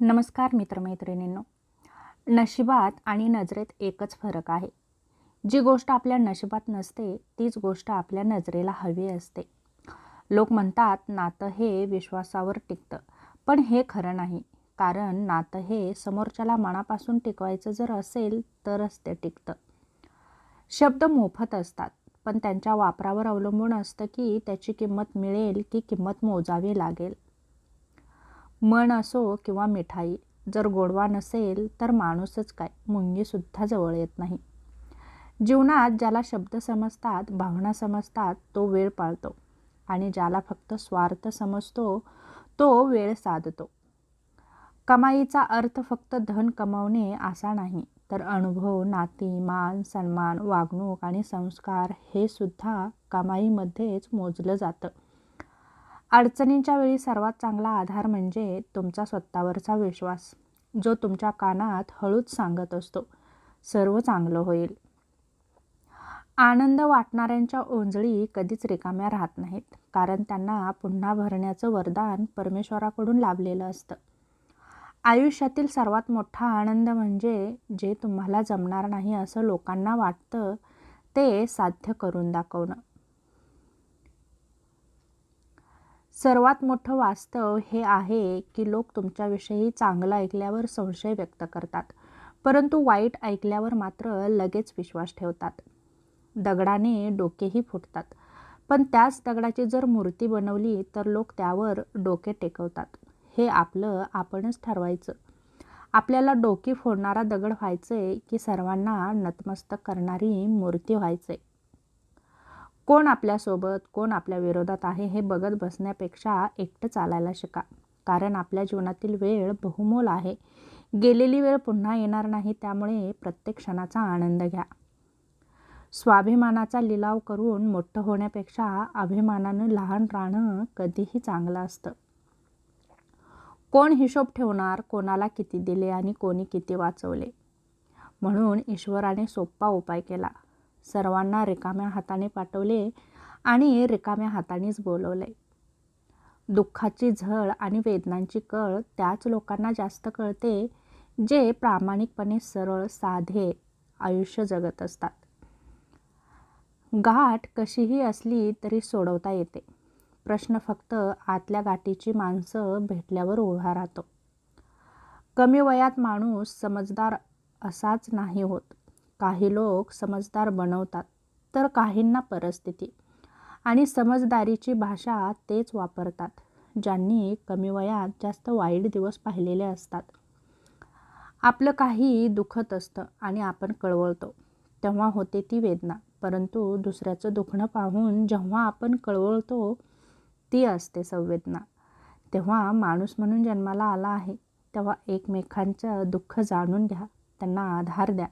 नमस्कार मित्रमैत्रिणींनो. नशिबात आणि नजरेत एकच फरक आहे. जी गोष्ट आपल्या नशिबात नसते तीच गोष्ट आपल्या नजरेला हवी असते. लोक म्हणतात नातं हे विश्वासावर टिकतं. पण हे खरं नाही. कारण नातं हे समोरच्याला मनापासून टिकवायचं जर असेल तरच ते टिकतं. शब्द मोफत असतात पण त्यांच्या वापरावर अवलंबून असतं की त्याची किंमत मिळेल की किंमत मोजावी लागेल. मन असो किंवा मिठाई जर गोडवा नसेल तर माणूसच काय? मुंगीसुद्धा जवळ येत नाही. जीवनात ज्याला शब्द समजतात भावना समजतात तो वेळ पाळतो. आणि ज्याला फक्त स्वार्थ समजतो तो वेळ साधतो. कमाईचा अर्थ फक्त धन कमावणे असा नाही तर अनुभव नाती मान सन्मान वागणूक आणि संस्कार हे सुद्धा कमाईमध्येच मोजलं जातं. अडचणींच्या वेळी सर्वात चांगला आधार म्हणजे तुमचा स्वतःवरचा विश्वास जो तुमच्या कानात हळूच सांगत असतो. सर्व चांगलं होईल. आनंद वाटणाऱ्यांच्या ओंजळी कधीच रिकाम्या राहत नाहीत कारण त्यांना पुन्हा भरण्याचं वरदान परमेश्वराकडून लाभलेलं असतं. आयुष्यातील सर्वात मोठा आनंद म्हणजे जे तुम्हाला जमणार नाही असं लोकांना वाटतं ते साध्य करून दाखवणं. सर्वात मोठं वास्तव हे आहे की लोक तुमच्याविषयी चांगलं ऐकल्यावर संशय व्यक्त करतात परंतु वाईट ऐकल्यावर मात्र लगेच विश्वास ठेवतात. दगडाने डोकेही फुटतात पण त्याच दगडाची जर मूर्ती बनवली तर लोक त्यावर डोके टेकवतात. हे आपलं आपणच ठरवायचं. आपल्याला डोकी फोडणारा दगड व्हायचंय की सर्वांना नतमस्तक करणारी मूर्ती व्हायचंय. कोण आपल्यासोबत कोण आपल्या विरोधात आहे हे बघत बसण्यापेक्षा एकटं चालायला शिका. कारण आपल्या जीवनातील वेळ बहुमोल आहे. गेलेली वेळ पुन्हा येणार नाही त्यामुळे प्रत्येक क्षणाचा आनंद घ्या. स्वाभिमानाचा लिलाव करून मोठं होण्यापेक्षा अभिमानानं लहान राहणं कधीही चांगलं असतं. कोण हिशोब ठेवणार कोणाला किती दिले आणि कोणी किती वाचवले? म्हणून ईश्वराने सोप्पा उपाय केला. सर्वांना रिकाम्या हाताने पाठवले आणि रिकाम्या हातानेच बोलवले. दुःखाची झळ आणि वेदनांची कळ त्याच लोकांना जास्त कळते जे प्रामाणिकपणे सरळ साधे आयुष्य जगत असतात. गाठ कशीही असली तरी सोडवता येते. प्रश्न फक्त आतल्या गाठीची माणसं भेटल्यावर उभा राहतो. कमी वयात माणूस समजदार असाच नाही होत. काही लोक समजदार बनवतात तर काहींना परिस्थिती. आणि समजदारीची भाषा तेच वापरतात ज्यांनी कमी वयात जास्त वाईट दिवस पाहिलेले असतात. आपलं काही दुखत असतं आणि आपण कळवळतो तेव्हा होते ती वेदना. परंतु दुसऱ्याचं दुखणं पाहून जेव्हा आपण कळवळतो ती असते संवेदना. तेव्हा माणूस म्हणून जन्माला आला आहे तेव्हा एकमेकांचं दुःख जाणून घ्या त्यांना आधार द्या.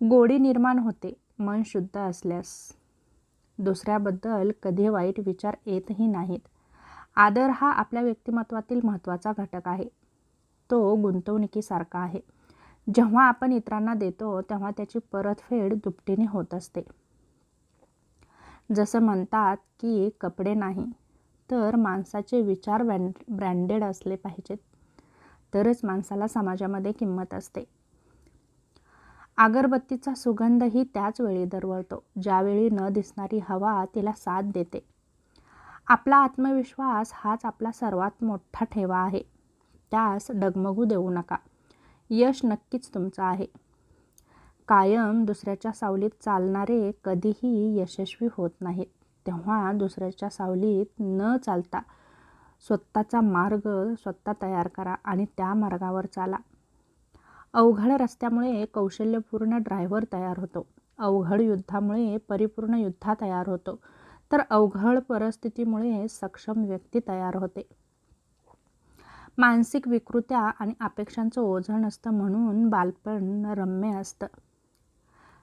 गोडी निर्माण होते. मन शुद्ध असल्यास दुसऱ्याबद्दल कधी वाईट विचार येतही नाहीत. आदर हा आपल्या व्यक्तिमत्वातील महत्त्वाचा घटक आहे. तो गुंतवणुकीसारखा आहे. जेव्हा आपण इतरांना देतो तेव्हा त्याची परतफेड दुपटीने होत असते. जसं म्हणतात की कपडे नाही तर माणसाचे विचार ब्रँड ब्रँडेड असले पाहिजेत. तरच माणसाला समाजामध्ये किंमत असते. अगरबत्तीचा सुगंधही त्याच वेळी दरवळतो ज्यावेळी न दिसणारी हवा तिला साथ देते. आपला आत्मविश्वास हाच आपला सर्वात मोठा ठेवा आहे. त्यास डगमगू देऊ नका. यश नक्कीच तुमचं आहे. कायम दुसऱ्याच्या सावलीत चालणारे कधीही यशस्वी होत नाहीत. तेव्हा दुसऱ्याच्या सावलीत न चालता स्वतःचा मार्ग स्वतः तयार करा आणि त्या मार्गावर चाला. अवघड रस्त्यामुळे कौशल्यपूर्ण ड्रायव्हर तयार होतो. अवघड युद्धामुळे परिपूर्ण युद्धा तयार होतो. तर अवघड परिस्थितीमुळे सक्षम व्यक्ती तयार होते. मानसिक विकृत्या आणि अपेक्षांचं ओझण असतं म्हणून बालपण रम्य असतं.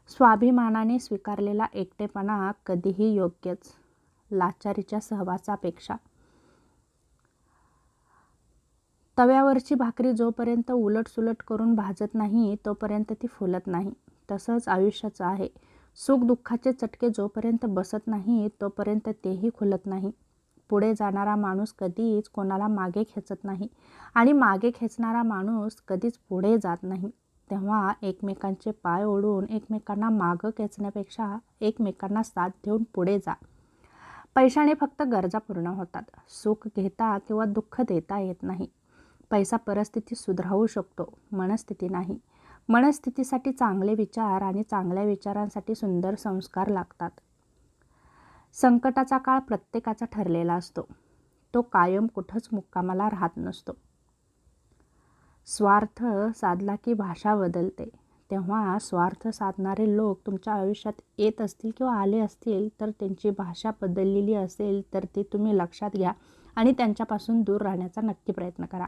स्वाभिमानाने स्वीकारलेला एकटेपणा कधीही योग्यच. लाचारीच्या सहवासापेक्षा. तव्यावरची भाकरी जोपर्यंत उलटसुलट करून भाजत नाही तोपर्यंत ती फुलत नाही. तसंच आयुष्याचं आहे. सुख दुःखाचे चटके जोपर्यंत बसत नाही तोपर्यंत तेही खुलत नाही. पुढे जाणारा माणूस कधीच कोणाला मागे खेचत नाही आणि मागे खेचणारा माणूस कधीच पुढे जात नाही. तेव्हा एकमेकांचे पाय ओढून एकमेकांना मागं खेचण्यापेक्षा एकमेकांना साथ देऊन पुढे जा. पैशाने फक्त गरजा पूर्ण होतात. सुख घेता किंवा दुःख देता येत नाही. पैसा परिस्थिती सुधारवू शकतो. मनस्थिती नाही. मनस्थितीसाठी चांगले विचार आणि चांगल्या विचारांसाठी सुंदर संस्कार लागतात. संकटाचा काळ प्रत्येकाचा ठरलेला असतो. तो कायम कुठंच मुक्कामाला राहत नसतो. स्वार्थ साधला की भाषा बदलते. तेव्हा स्वार्थ साधणारे लोक तुमच्या आयुष्यात येत असतील किंवा आले असतील तर त्यांची भाषा बदललेली असेल तर ती तुम्ही लक्षात घ्या आणि त्यांच्यापासून दूर राहण्याचा नक्की प्रयत्न करा.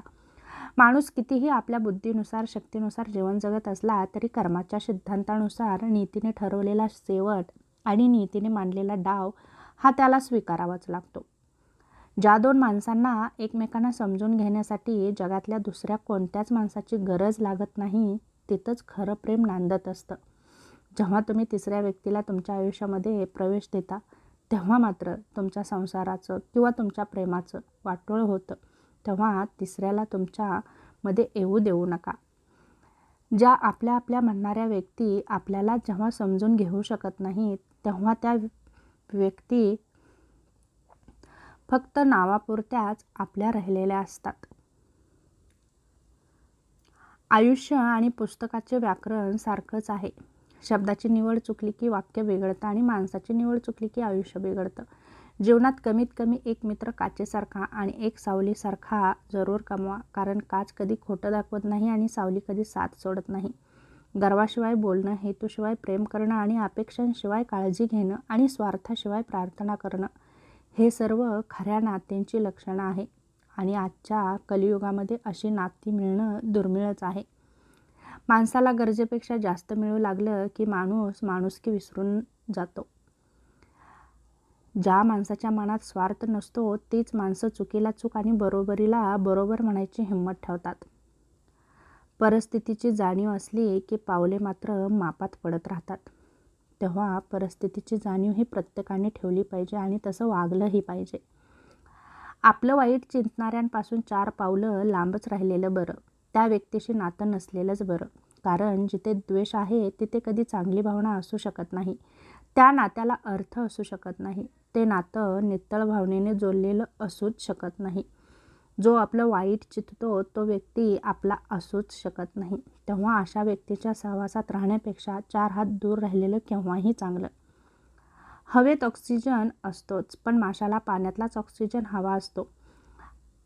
माणूस कितीही आपल्या बुद्धीनुसार शक्तीनुसार जीवन जगत असला तरी कर्माच्या सिद्धांतानुसार नीतीने ठरवलेला शेवट आणि नीतीने मांडलेला डाव हा त्याला स्वीकारावाच लागतो. ज्या दोन माणसांना एकमेकांना समजून घेण्यासाठी जगातल्या दुसऱ्या कोणत्याच माणसाची गरज लागत नाही तिथंच खरं प्रेम नांदत असतं. जेव्हा तुम्ही तिसऱ्या व्यक्तीला तुमच्या आयुष्यामध्ये प्रवेश देता तेव्हा मात्र तुमच्या संसाराचं किंवा तुमच्या प्रेमाचं वाटोळ होतं. तेव्हा तिसऱ्याला तुमच्यामध्ये येऊ देऊ नका. ज्या आपल्या आपल्या म्हणणाऱ्या व्यक्ती आपल्याला जेव्हा समजून घेऊ शकत नाहीत तेव्हा त्या व्यक्ती फक्त नावापुरत्याच आपल्या राहिलेल्या असतात. आयुष्य आणि पुस्तकाचे व्याकरण सारखंच आहे. शब्दाची निवड चुकली की वाक्य बिघडतं आणि माणसाची निवड चुकली की आयुष्य बिघडतं. जीवनात कमीत कमी एक मित्र काचेसारखा आणि एक सावलीसारखा जरूर कमवा कारण काच कधी खोटं दाखवत नाही आणि सावली कधी साथ सोडत नाही. गर्वाशिवाय बोलणं हेतूशिवाय प्रेम करणं आणि अपेक्षांशिवाय काळजी घेणं आणि स्वार्थाशिवाय प्रार्थना करणं हे सर्व खऱ्या नात्यांची लक्षणं आहे आणि आजच्या कलियुगामध्ये अशी नाती मिळणं दुर्मिळच आहे. माणसाला गरजेपेक्षा जास्त मिळू लागलं की माणूस माणुसकी विसरून जातो. ज्या माणसाच्या मनात स्वार्थ नसतो तीच माणसं चुकीला चूक आणि बरोबरीला बरोबर म्हणायची हिंमत ठेवतात. परिस्थितीची जाणीव असली की पावले मात्र मापात पडत राहतात. तेव्हा परिस्थितीची जाणीव ही प्रत्येकाने ठेवली पाहिजे आणि तसं वागलंही पाहिजे. आपलं वाईट चिंतणाऱ्यांपासून चार पावलं लांबच राहिलेलं बरं. त्या व्यक्तीशी नातं नसलेलंच बरं. कारण जिथे द्वेष आहे तिथे कधी चांगली भावना असू शकत नाही. त्या नात्याला अर्थ असू शकत नाही. ते नातं नितळ भावनेने जोडलेलं असूच शकत नाही. जो आपलं वाईट चिततो तो व्यक्ती आपला असूच शकत नाही. तेव्हा अशा व्यक्तीच्या सहवासात राहण्यापेक्षा चार हात दूर राहिलेलं केव्हाही चांगलं. हवेत ऑक्सिजन असतोच पण माशाला पाण्यातलाच ऑक्सिजन हवा असतो.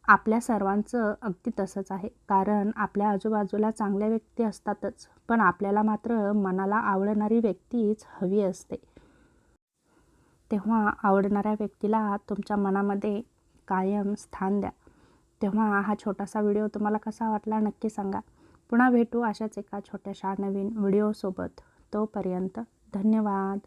आपल्या सर्वांचं अगदी तसंच आहे. कारण आपल्या आजूबाजूला चांगल्या व्यक्ती असतातच पण आपल्याला मात्र मनाला आवडणारी व्यक्तीच हवी असते. तेव्हा आवडणाऱ्या व्यक्तीला तुमच्या मनामध्ये कायम स्थान द्या. तेव्हा हा छोटासा व्हिडिओ तुम्हाला कसा वाटला नक्की सांगा. पुन्हा भेटू अशाच एका छोट्याशा नवीन व्हिडिओसोबत. तोपर्यंत धन्यवाद.